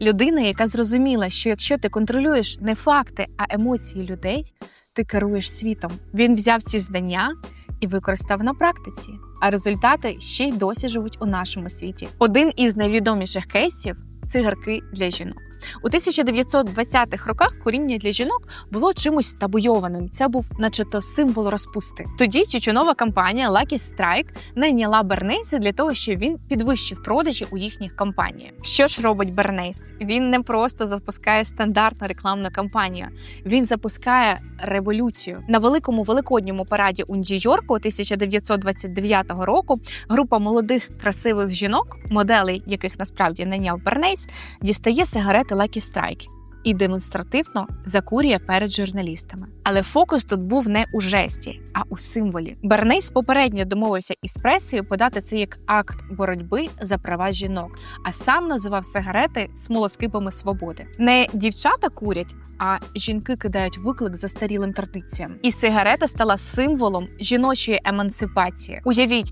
Людина, яка зрозуміла, що якщо ти контролюєш не факти, а емоції людей, ти керуєш світом. Він взяв ці знання і використав на практиці. А результати ще й досі живуть у нашому світі. Один із найвідоміших кейсів цигарки для жінок. У 1920-х роках куріння для жінок було чимось табуйованим. Це був, начебто, символ розпусти. Тоді тютюнова компанія Lucky Strike найняла Бернейса для того, щоб він підвищив продажі у їхніх компаніях. Що ж робить Бернейс? Він не просто запускає стандартну рекламну кампанію, він запускає революцію на великому великодньому параді у Нью-Йорку 1929 року. Група молодих красивих жінок, моделей яких насправді найняв Бернейс, дістає сигарети Lucky Strike і демонстративно закурює перед журналістами. Але фокус тут був не у жесті, а у символі. Бернейс попередньо домовився із пресою подати це як акт боротьби за права жінок, а сам називав сигарети смолоскипами свободи. Не дівчата курять, а жінки кидають виклик застарілим традиціям. І сигарета стала символом жіночої емансипації. Уявіть,